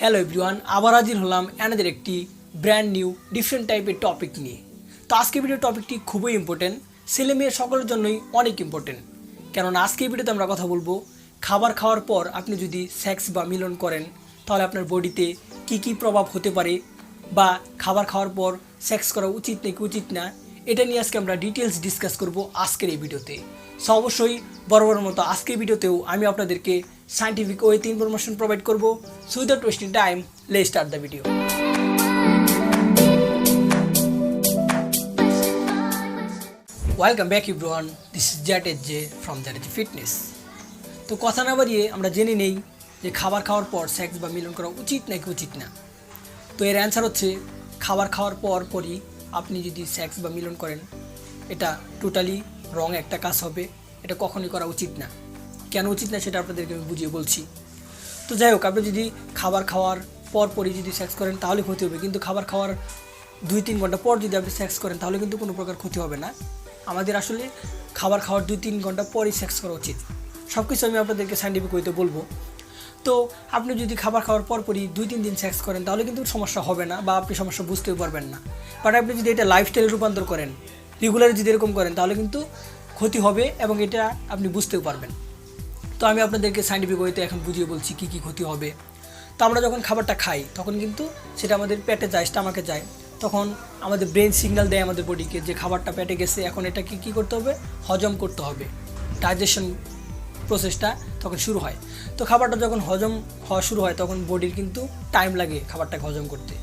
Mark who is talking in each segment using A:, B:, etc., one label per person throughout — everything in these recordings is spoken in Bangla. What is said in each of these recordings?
A: হ্যালো এভরিওয়ান আবার হাজির হলাম অ্যানাদের একটি ব্র্যান্ড নিউ ডিফারেন্ট টাইপের টপিক নিয়ে। তো আজকে ভিডিও টপিকটি খুবই ইম্পর্টেন্ট ছেলে মেয়ে সকলের জন্যই অনেক ইম্পর্টেন্ট কেননা আজকে ভিডিওতে আমরা কথা বলব, খাবার খাওয়ার পর আপনি যদি সেক্স বা মিলন করেন, তাহলে আপনার বডিতে কি কি প্রভাব হতে পারে? বা খাবার খাওয়ার পর সেক্স করা উচিত নাকি উচিত না? এটা নিয়ে আজকে আমরা ডিটেলস ডিসকাস করব আজকের এই ভিডিওতে। সো অবশ্যই বড় মতো আজকের ভিডিওতেও আমি আপনাদেরকে সায়েন্টিফিক ওয়েতে ইনফরমেশন প্রোভাইড করব। সো উইদাউট ওয়েস্টিং টাইম লে start the video welcome back everyone this is জ্যাট edge J from that edge fitness তো কথা না বাড়িয়ে আমরা জেনে নেই যে খাবার খাওয়ার পর সেক্স বা মিলন করা উচিত নাকি উচিত না। তো এর অ্যান্সার হচ্ছে, খাবার খাওয়ার পর পরই আপনি যদি সেক্স বা মিলন করেন, এটা টোটালি রং একটা কাজ হবে। এটা কখনই করা উচিত না। কেন উচিত না সেটা আপনাদেরকে আমি বুঝিয়ে বলছি। তো যাই হোক, আপনি যদি খাবার খাওয়ার পর পরই যদি সেক্স করেন, তাহলে ক্ষতি হবে। কিন্তু খাবার খাওয়ার দুই তিন ঘণ্টা পর যদি আপনি সেক্স করেন, তাহলে কিন্তু কোনো প্রকার ক্ষতি হবে না। আমাদের আসলে খাবার খাওয়ার দুই তিন ঘণ্টা পরই সেক্স করা উচিত। সব কিছু আমি আপনাদেরকে সাইন্টিফিক হইতে বলব। তো আপনি যদি খাবার খাওয়ার পর পরই দুই, তিন দিন সেক্স করেন, তাহলে কিন্তু সমস্যা হবে না বা আপনি সমস্যা বুঝতেও পারবেন না। বাট আপনি যদি এটা লাইফস্টাইলে রূপান্তর করেন রেগুলার যদি এরকম করেন, তাহলে কিন্তু ক্ষতি হবে এবং এটা আপনি বুঝতেও পারবেন। তো আমি আপনাদেরকে সাইন্টিফিক ওয়েতে এখন বুঝিয়ে বলছি কী কী ক্ষতি হবে। তো আমরা যখন খাবারটা খাই, তখন কিন্তু সেটা আমাদের পেটে যায়, স্টামাকে যায়। তখন আমাদের ব্রেন সিগন্যাল দেয় আমাদের বডিকে যে খাবারটা পেটে গেছে, এখন এটাকে কী করতে হবে? হজম করতে হবে। ডাইজেশন প্রসেসটা তখন শুরু হয়। তো খাবারটা যখন হজম হওয়া শুরু হয়, তখন বডির কিন্তু টাইম লাগে খাবারটাকে হজম করতে।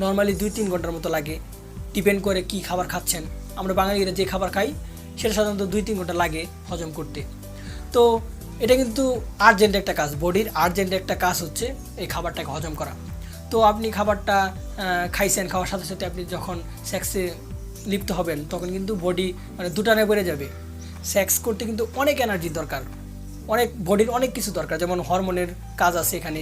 A: নর্মালি দুই তিন ঘণ্টার মতো লাগে। ডিপেন্ড করে কি খাবার খাচ্ছেন। আমরা বাঙালিরা যে খাবার খাই, সেটা সাধারণত দুই তিন ঘণ্টা লাগে হজম করতে। তো এটা কিন্তু আর্জেন্ট একটা কাজ। বডির আর্জেন্ট একটা কাজ হচ্ছে এই খাবারটাকে হজম করা। তো আপনি খাবারটা খাইছেন, খাওয়ার সাথে সাথে আপনি যখন সেক্সে লিপ্ত হবেন, তখন কিন্তু বডি মানে দুটানে বেড়ে যাবে। সেক্স করতে কিন্তু অনেক এনার্জির দরকার। অনেক বডির অনেক কিছু দরকার, যেমন হরমোনের কাজ আছে এখানে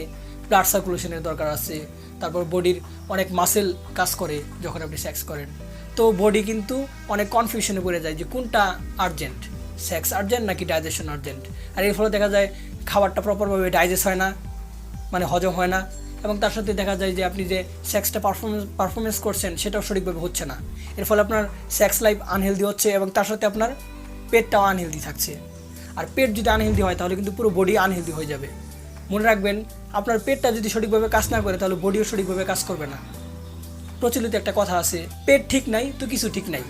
A: ব্লাড সার্কুলেশনের দরকার আছে, তারপর বডির অনেক মাসেল কাজ করে যখন আপনি সেক্স করেন। তো বডি কিন্তু অনেক কনফিউশনে পড়ে যায় যে কোনটা আর্জেন্ট সেক্স আর্জেন্ট নাকি ডাইজেশন আর্জেন্ট আর এর ফলে দেখা যায় খাবারটা প্রপারভাবে ডাইজেস্ট হয় না মানে হজম হয় না, এবং তার সাথে দেখা যায় যে আপনি যে সেক্সটা পারফরমেন্স পারফরমেন্স করছেন সেটাও সঠিকভাবে হচ্ছে না। এর ফলে আপনার সেক্স লাইফ আনহেলদি হচ্ছে এবং তার সাথে আপনার পেটটাও আনহেলদি থাকছে। আর পেট যদি আনহেলদি হয়, তাহলে কিন্তু পুরো বডি আনহেলদি হয়ে যাবে। মনে রাখবেন, আপনার পেটটা যদি সঠিকভাবে কাজ না করে, তাহলে বডিও সঠিকভাবে কাজ করবে না। প্রচলিত একটা কথা আছে, পেট ঠিক নাই তো কিছু ঠিক নাই।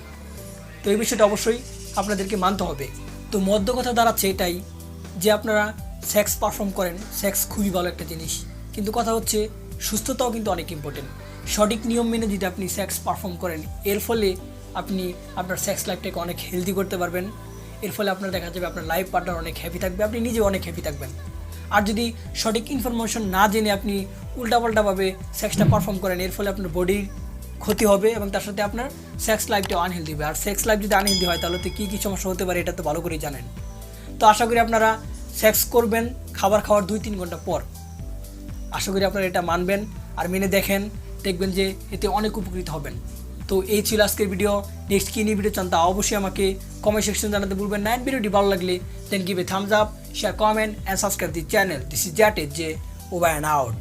A: তো এই বিষয়টা অবশ্যই আপনাদেরকে মানতে হবে। তো মধ্য কথা দাঁড়াচ্ছে এটাই, যে আপনারা সেক্স পারফর্ম করেন সেক্স খুবই ভালো একটা জিনিস। কিন্তু কথা হচ্ছে, সুস্থতাও কিন্তু অনেক ইম্পর্টেন্ট সঠিক নিয়ম মেনে যদি আপনি সেক্স পারফর্ম করেন, এর ফলে আপনি আপনার সেক্স লাইফটাকে অনেক হেলদি করতে পারবেন। এর ফলে আপনার দেখা যাবে আপনার লাইফ পার্টনার অনেক হ্যাপি থাকবে আপনি নিজেও অনেক হ্যাপি থাকবেন। আর যদি সঠিক ইনফরমেশন না জেনে আপনি উল্টাপাল্টাভাবে সেক্সটা পারফর্ম করেন এর ফলে আপনার বডির ক্ষতি হবে এবং তার সাথে আপনার সেক্স লাইফটাও আনহেলদি হবে। আর সেক্স লাইফ যদি আনহেলদি হয় তাহলে তো কী কী সমস্যা হতে পারে এটা তো ভালো করেই জানেন। তো আশা করি আপনারা সেক্স করবেন খাবার খাওয়ার দুই তিন ঘণ্টা পর। আশা করি আপনারা এটা মানবেন আর মেনে দেখেন দেখবেন যে এতে অনেক উপকৃত হবেন। তো এই ছিল আজকের ভিডিও নেক্সট কী নিয়ে ভিডিও চান তা অবশ্যই আমাকে কমেন্ট সেকশন জানাতে ভুলবেন না। ভিডিওটি ভালো লাগলে then give a thumbs up share comment and subscribe the channel this is Zat H J over and out